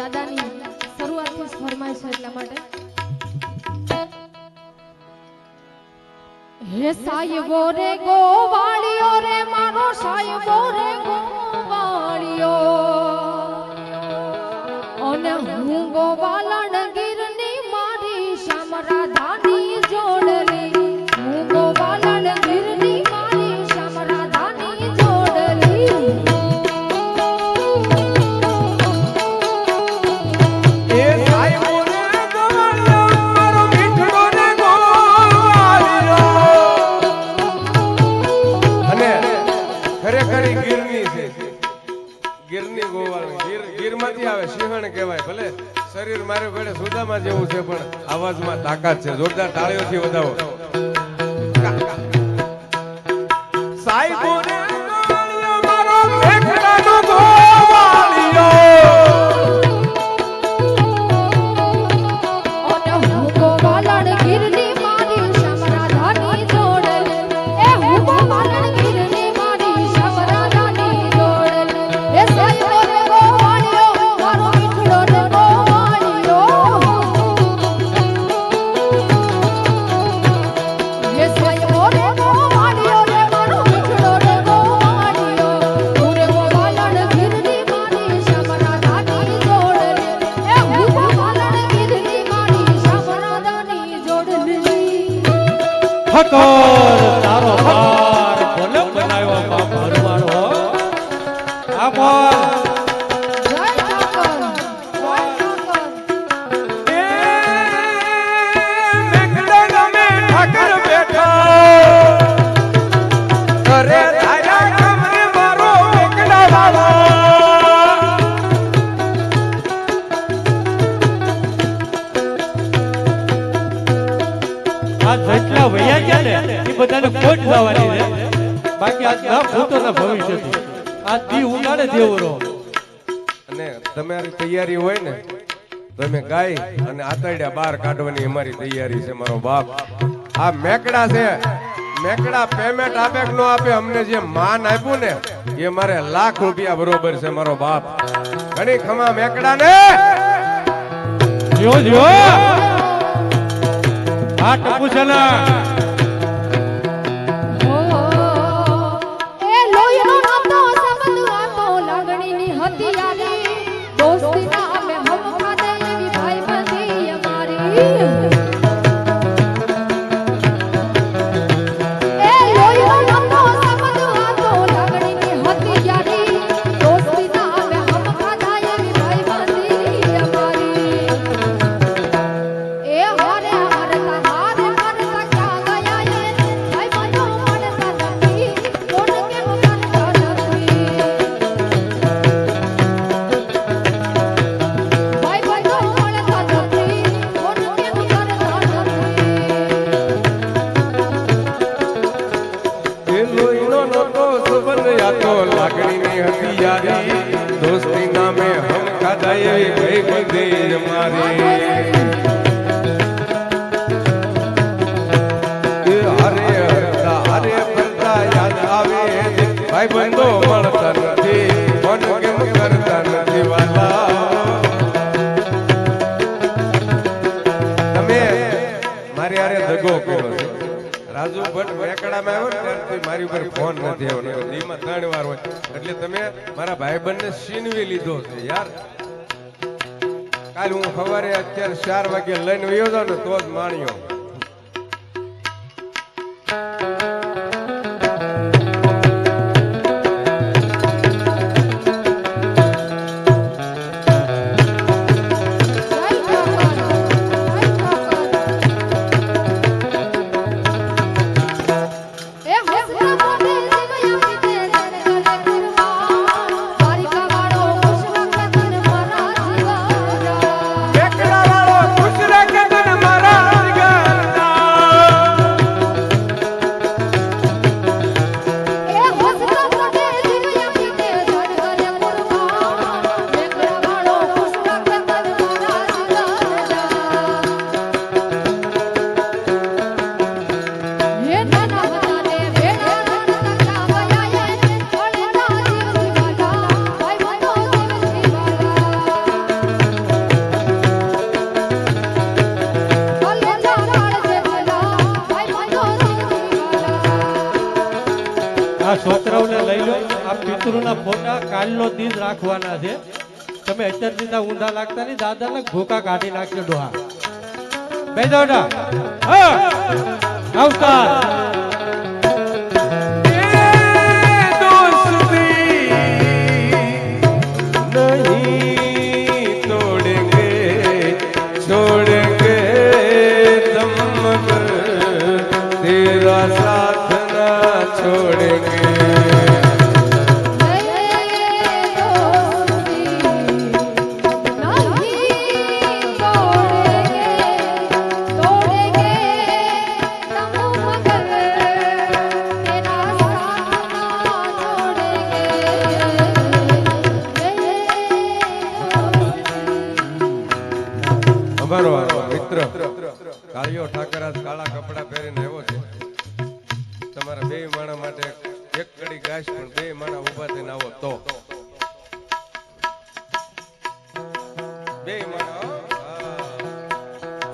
દાદાની શરૂઆતથી ફરમાય છે એટલા માટે. હે સાયબો રે ગોવાળિયો રે, મારો સાયબો રે ગોવાળિયો અને હું ગોવાલણ ગીર ગીરમાંથી આવે, સિંહણ કહેવાય, ભલે? શરીર મારે ઘડે સુદામાં જેવું છે, પણ અવાજમાં તાકાત છે. જોરદાર તાળીઓથી વધાવો. সকল બધાને ખોટ જવાની છે. બાકી આ ના ભૂતોના ભવિષ્ય આ દી ઉગાડે દેવરો અને તમારી તૈયારી હોય ને તમે ગાય અને આતરડ્યા બહાર કાઢવાની અમારી તૈયારી છે મારો બાપ. આ મેકડા છે. મેકડા પેમેન્ટ આપે કે ન આપે અમને જે માન આપ્યું ને એ મારે લાખ રૂપિયા બરોબર છે મારો બાપ. ઘણી ખમા મેકડા ને જો જો આ ટપુ છે ભાઈ બંધો મળતા નથી મન કેમ કરતા નથી વાલા? તમે મારી આરે દગો કર્યો રાજુ ભટ્ટ વેકડામાં આવ્યો ને ત્યારથી મારી ઉપર ફોન નથી આવ્યો દીમાં ત્રણ વાર હોય. એટલે તમે મારા ભાઈબંધને છીનવી લીધો છે, યાર. કાલ હું સવારે અત્યારે ચાર વાગે લઈને વયો જાઉં ને તો જ માણ્યો. Everybody. આ છોકરાઓને લઈ લો. આ પિતૃના ફોટા કાલનો દિન રાખવાના છે. તમે અત્યાર સીધા ઊંધા લાગતા નહીં દાદા ને ભૂકા કાઢી નાખજો ડોહા. બે દોડા આવતા.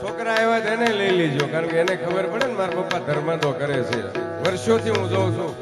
છોકરા આવ્યા એને લઈ લીજો, કારણ કે એને ખબર પડે ને મારા પપ્પા ધર્માદો કરે છે. વર્ષોથી હું જોઉં છું.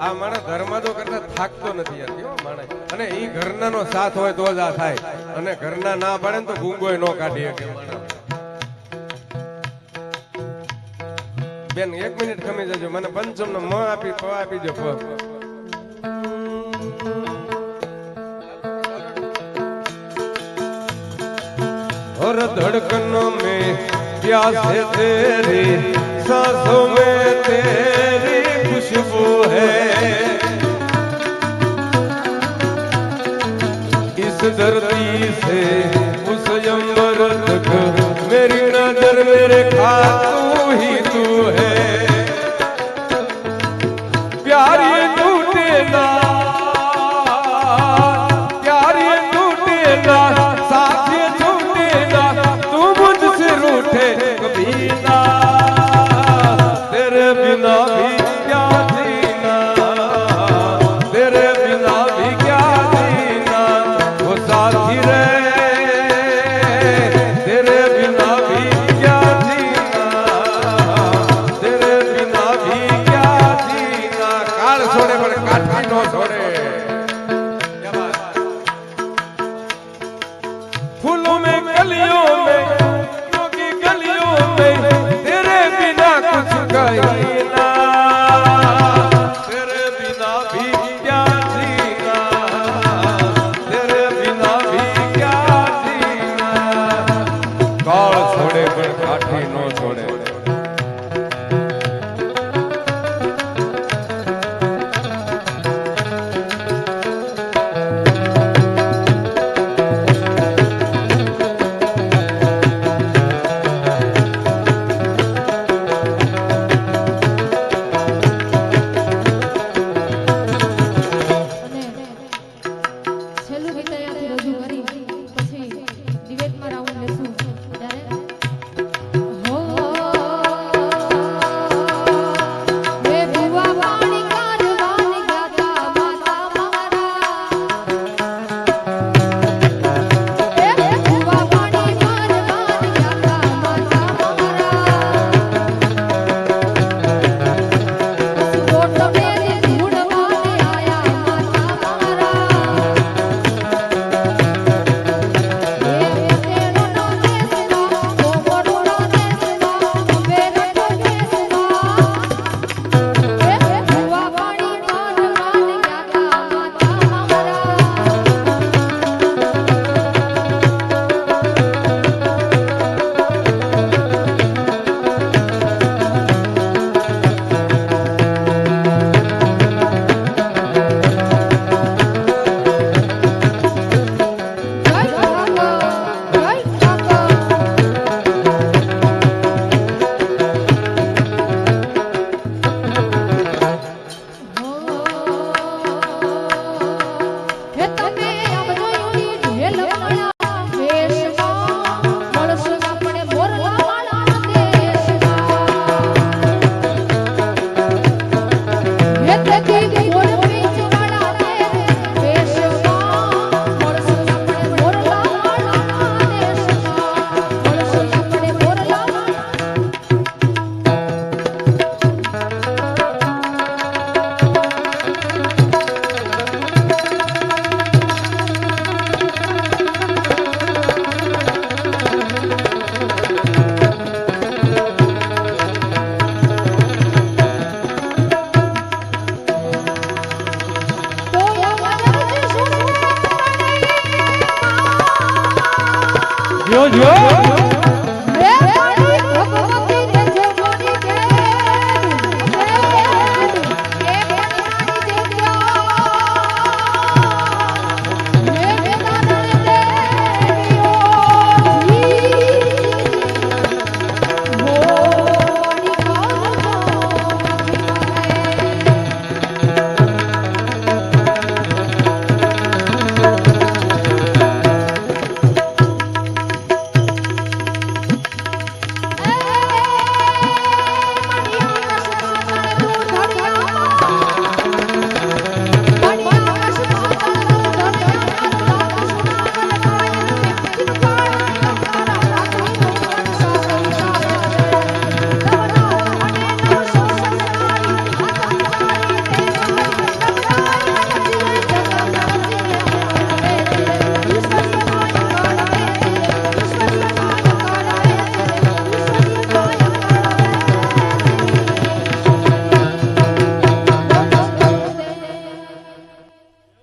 આ માણસ ધર્માદો કરતા થાકતો નથી યાર કેવો માણસ. અને એ ઘરનાનો સાથ હોય તો જ આ થાય. અને ઘરના ના પાડે ને તો ગુંગોય ન કાઢી શકે. બેન, એક મિનિટ ખમી જજો. મને પંચમ નો મ આપી, પ આપી દો धड़कनों में प्यास है तेरी सांसों में तेरी खुशबू है इस धरती से છોડે પણ કાઠી નો છોડે.